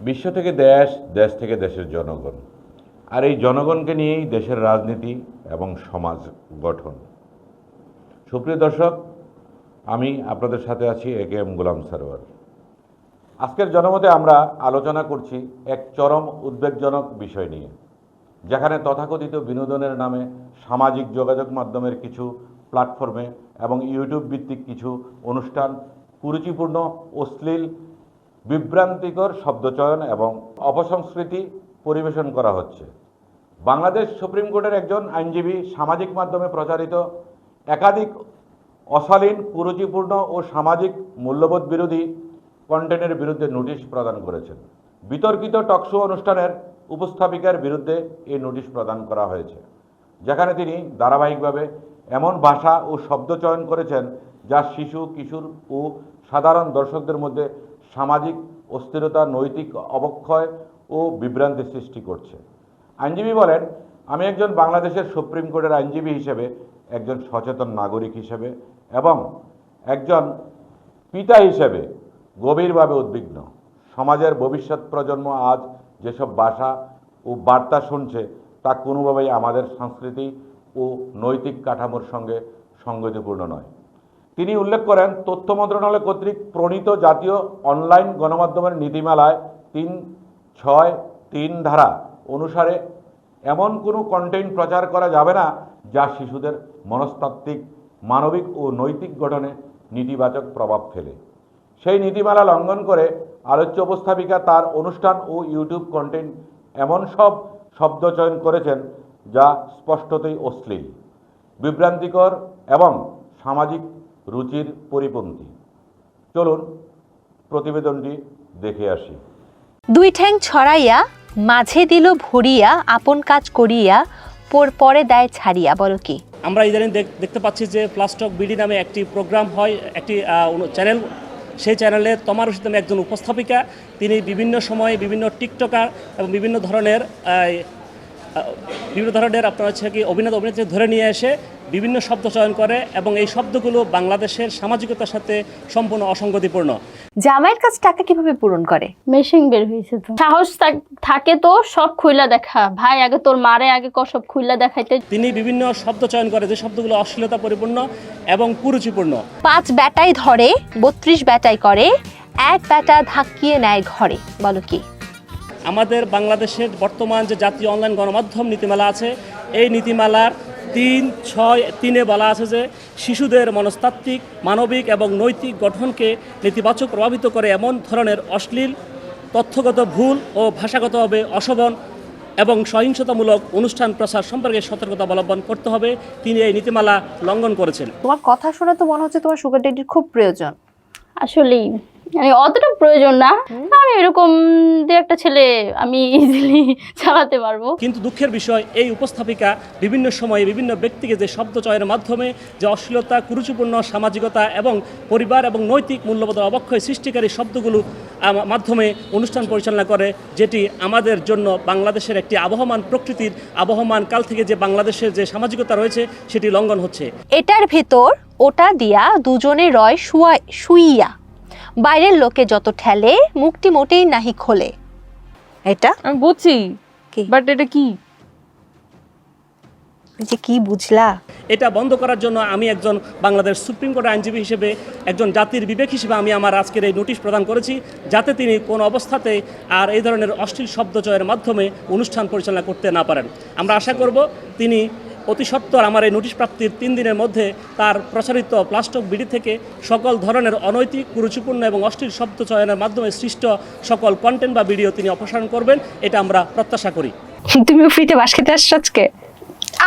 বিশ্ব থেকে দেশ দেশ থেকে দেশের জনগণ। আর এই জনগণকে নিয়েই দেশের রাজনীতি এবং সমাজ গঠন। সুপ্রিয় দর্শক, আমি আপনাদের সাথে আছি এ কে এম গোলাম সারোয়ার। আজকের জনমতে আমরা আলোচনা করছি এক চরম উদ্বেগজনক বিষয় নিয়ে, যেখানে তথাকথিত বিনোদনের নামে সামাজিক যোগাযোগ মাধ্যমের কিছু প্ল্যাটফর্মে এবং ইউটিউব ভিত্তিক কিছু অনুষ্ঠান কুরুচিপূর্ণ, অশ্লীল বিভ্রান্তিকর শব্দচয়ন এবং অপসংস্কৃতি পরিবেশন করা হচ্ছে। বাংলাদেশ সুপ্রিম কোর্টের একজন আইনজীবী সামাজিক মাধ্যমে প্রচারিত একাধিক অশালীন, কুরুচিপূর্ণ ও সামাজিক মূল্যবোধ বিরোধী কন্টেন্টের বিরুদ্ধে নোটিশ প্রদান করেছেন। বিতর্কিত টকশো অনুষ্ঠানের উপস্থাপিকার বিরুদ্ধে এই নোটিশ প্রদান করা হয়েছে, যেখানে তিনি ধারাবাহিকভাবে এমন ভাষা ও শব্দ চয়ন করেছেন যা শিশু, কিশোর ও সাধারণ দর্শকদের মধ্যে সামাজিক অস্থিরতা, নৈতিক অবক্ষয় ও বিভ্রান্তি সৃষ্টি করছে। আইনজীবী বলেন, আমি একজন বাংলাদেশের সুপ্রিম কোর্টের আইনজীবী হিসেবে, একজন সচেতন নাগরিক হিসেবে এবং একজন পিতা হিসেবে গভীরভাবে উদ্বিগ্ন। সমাজের ভবিষ্যৎ প্রজন্ম আজ যেসব ভাষা ও বার্তা শুনছে, তা কোনোভাবেই আমাদের সংস্কৃতি ও নৈতিক কাঠামোর সঙ্গে সংগতিপূর্ণ নয়। তিনি উল্লেখ করেন, তথ্য মন্ত্রণালয় কর্তৃক প্রণীত জাতীয় অনলাইন গণমাধ্যমের নীতিমালায় তিন ছয় তিন ধারা অনুসারে এমন কোনো কন্টেন্ট প্রচার করা যাবে না যা শিশুদের মনস্তাত্ত্বিক, মানবিক ও নৈতিক গঠনে নেতিবাচক প্রভাব ফেলে। সেই নীতিমালা লঙ্ঘন করে আলোচ্য উপস্থাপিকা তার অনুষ্ঠান ও ইউটিউব কন্টেন্ট এমন সব শব্দ চয়ন করেছেন যা স্পষ্টতই অশ্লীল। বিভ্রান্তিকর এবং সামাজিক রুচির পরিপন্থী। চলুন প্রতিবেদনটি দেখে আসি। দুই ঠ্যাং ছড়াইয়া মাঝে দিল ভরিয়া আপন কাজ করিয়া পর পরে দেয় ছাড়িয়া বলো কি? আমরা ইদানিং দেখ- দেখতে পাচ্ছি যে প্লাস্টক বিডি নামে একটি প্রোগ্রাম হয় একটি চ্যানেল। সেই চ্যানেলে তমা রশিদ নামে একজন উপস্থাপিকা তিনি বিভিন্ন সময়ে বিভিন্ন টিকটকার এবং বিভিন্ন ধরনের বিভিন্ন ধরনের আপনার হচ্ছে কি অভিনেতা অভিনেত্রী ধরে নিয়ে এসে বিভিন্ন শব্দ চয়ন করে এবং এই শব্দগুলো বাংলাদেশের সামাজিকতার সাথে সম্পূর্ণ অসঙ্গতিপূর্ণ। জামাইয়ের কাজ টাকা কীভাবে পূরণ করে? মেশিন বের হয়েছে তো। সাহস থাকে তো সব খুইলা দেখা। ভাই আগে তোর মারে আগে ক সব খুইলা দেখাইতে। তিনি বিভিন্ন শব্দ চয়ন করে যে শব্দগুলো অশ্লীলতা পরিপূর্ণ এবং কুরুচিপূর্ণ। পাঁচ ব্যাটাই ধরে বত্রিশ ব্যাটাই করে এক ব্যাটা ধাক্কিয়ে নেয় ঘরে। বলো কি? আমাদের বাংলাদেশের বর্তমান যে জাতীয় অনলাইন গণমাধ্যম নীতিমালা আছে এই নীতিমালার তিন ছয় তিনে বলা আছে যে শিশুদের মনস্তাত্ত্বিক মানবিক এবং নৈতিক গঠনকে নেতিবাচক প্রভাবিত করে এমন ধরনের অশ্লীল তথ্যগত ভুল ও ভাষাগতভাবে অশোভন এবং সহিংসতামূলক অনুষ্ঠান প্রচার সম্পর্কে সতর্কতা অবলম্বন করতে হবে। তিনি এই নীতিমালা লঙ্ঘন করেছেন। তোমার কথা শুনে তো মনে হচ্ছে তোমার সুগার ডেডির খুব প্রয়োজন। আসলেই। মানে অতটা প্রয়োজন না। আমি এরকম দু একটা ছেলে আমি ইজিলি চালাতে পারব। কিন্তু দুঃখের বিষয় এই উপস্থাপিকা বিভিন্ন সময়ে বিভিন্ন ব্যক্তিকে যে শব্দ চয়নের মাধ্যমে যে অশ্লীলতা কুরুচিপূর্ণ সামাজিকতা এবং পরিবার এবং নৈতিক মূল্যবোধের অবক্ষয় সৃষ্টিকারী শব্দগুলো মাধ্যমে অনুষ্ঠান পরিচালনা করে যেটি আমাদের জন্য বাংলাদেশের একটি আবহমান প্রকৃতির আবহমান কাল থেকে যে বাংলাদেশের যে সামাজিকতা রয়েছে সেটি লঙ্ঘন হচ্ছে। এটার ভেতর ওটা দিয়া দুজনে রয় শুয়া শুইয়া। বাইরের লোকে যত ঠেলে মুখটি মোটেই নাহি খোলে। এটা? আমি বুঝছি কি? বাট এটা কি? যে কি বুঝলা? এটা বন্ধ করার জন্য আমি একজন বাংলাদেশ সুপ্রিম কোর্টের আইনজীবী হিসেবে একজন জাতির বিবেক হিসেবে আমি আমার আজকের এই নোটিশ প্রদান করেছি যাতে তিনি কোনো অবস্থাতে আর এই ধরনের অশ্লীল শব্দচয়ের মাধ্যমে অনুষ্ঠান পরিচালনা করতে না পারেন। আমরা আশা করব তিনি অতি সত্বর আমার এই নোটিশ প্রাপ্তির তিন দিনের মধ্যে তার প্রচারিত প্লাস্টক বিডি থেকে সকল ধরনের অনৈতিক কুরুচিপূর্ণ এবং অশ্লীল শব্দ চয়নের মাধ্যমে সৃষ্ট সকল কন্টেন্ট বা ভিডিও তিনি অপসারণ করবেন এটা আমরা প্রত্যাশা করি। তুমি ফ্রিতে বাস খেতে আসছো আজকে?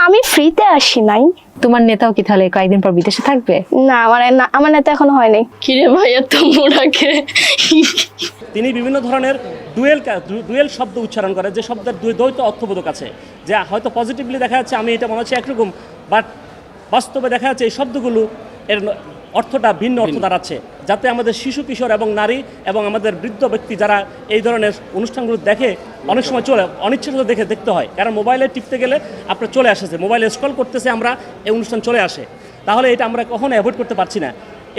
আমি ফ্রিতে আসি নাই। তোমার নেতাও কি তাহলে কয়েকদিন পর বিদেশে থাকবে? না আমার না আমার নেতা এখনও হয়নি কিরে ভাইয়া এত মোড়াকে। তিনি বিভিন্ন ধরনের ডুয়েল ডুয়েল শব্দ উচ্চারণ করে যে শব্দের দুই দ্বৈত অর্থবোধক আছে। যে হয়তো পজিটিভলি দেখা যাচ্ছে আমি এটা মনে হচ্ছে একরকম বাট বাস্তবে দেখা যাচ্ছে এই শব্দগুলো এর অর্থটা ভিন্ন অর্থ দাঁড়াচ্ছে। যাতে আমাদের শিশু কিশোর এবং নারী এবং আমাদের বৃদ্ধ ব্যক্তি যারা এই ধরনের অনুষ্ঠানগুলো দেখে অনেক সময় চলে অনিচ্ছাকৃত দেখে দেখতে হয়। কারণ মোবাইলে টিপতে গেলে আপনার চলে আসেছে মোবাইলে স্ক্রল করতেছে আমরা এই অনুষ্ঠান চলে আসে। তাহলে এটা আমরা কখনো অ্যাভয়েড করতে পারছি না।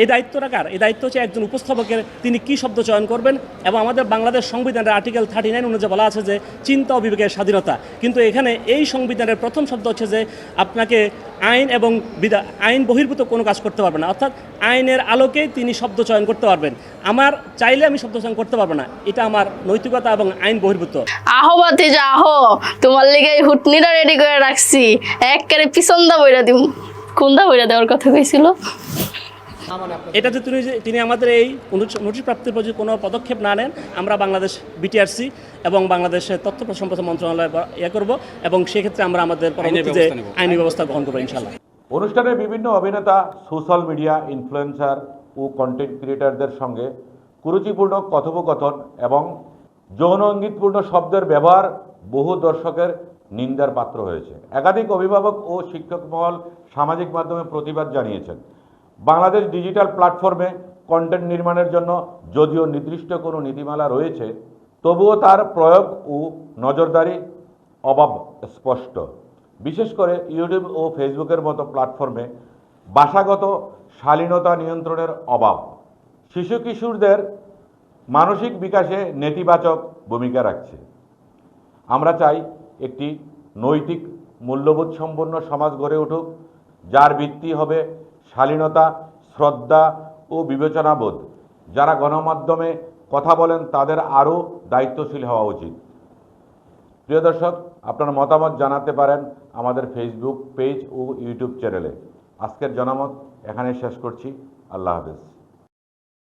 এই দায়িত্বটা কার? এই দায়িত্ব হচ্ছে একজন উপস্থাপকের। তিনি কি শব্দ চয়ন করবেন? এবং আমাদের বাংলাদেশ সংবিধানের আর্টিকেল থার্টি নাইন অনুযায়ী বলা আছে যে চিন্তা ও বিবেকের স্বাধীনতা। কিন্তু এখানে এই সংবিধানের প্রথম শব্দ হচ্ছে যে আপনাকে আইন এবং বিধা, আইন বহির্ভূত কোনো কাজ করতে পারবেন না। অর্থাৎ আইনের আলোকে তিনি শব্দ চয়ন করতে পারবেন। আমার চাইলে আমি শব্দ চয়ন করতে পারব না। এটা আমার নৈতিকতা এবং আইন বহির্ভূত। আহো বাতি যা আহো তোমার লিগে হুটনিটা রেডি করে রাখছি। একবারে পিছন দা বইরা দিম। কোন দা বইরা দেওয়ার কথা কইছিল? এটা যে তিনি যে- তিনি আমাদের এই নোটিশ প্রাপ্তির প্রতি কোনো পদক্ষেপ না নেন আমরা বাংলাদেশ বিটিআরসি এবং বাংলাদেশের তথ্য সম্পদ মন্ত্রণালয় ইয়ে করব এবং সেক্ষেত্রে আমরা আমাদের পরবর্তীতে আইনি ব্যবস্থা গ্রহণ করব ইনশাল্লাহ অনুষ্ঠানে বিভিন্ন অভিনেতা সোশ্যাল মিডিয়া ইনফ্লুয়েন্সার ও কন্টেন্ট ক্রিয়েটারদের সঙ্গে কুরুচিপূর্ণ কথোপকথন এবং যৌন ইঙ্গিতপূর্ণ শব্দের ব্যবহার বহু দর্শকের নিন্দার পাত্র হয়েছে। একাধিক অভিভাবক ও শিক্ষক মহল সামাজিক মাধ্যমে প্রতিবাদ জানিয়েছেন। বাংলাদেশ ডিজিটাল প্ল্যাটফর্মে কন্টেন্ট নির্মাণের জন্য যদিও নির্দিষ্ট কোনো নীতিমালা রয়েছে, তবুও তার প্রয়োগ ও নজরদারি অভাব স্পষ্ট। বিশেষ করে ইউটিউব ও ফেসবুকের মতো প্ল্যাটফর্মে ভাষাগত শালীনতা নিয়ন্ত্রণের অভাব। শিশু কিশোরদের মানসিক বিকাশে নেতিবাচক ভূমিকা রাখছে। আমরা চাই একটি নৈতিক মূল্যবোধ সম্পন্ন সমাজ গড়ে উঠুক, যার ভিত্তি হবে শালীনতা, শ্রদ্ধা ও বিবেচনাবোধ। যারা গণমাধ্যমে কথা বলেন, তাদের আরও দায়িত্বশীল হওয়া উচিত। প্রিয় দর্শক, আপনার মতামত জানাতে পারেন আমাদের ফেসবুক পেজ ও ইউটিউব চ্যানেলে আজকের জনমত এখানে শেষ করছি। আল্লাহ হাফেজ।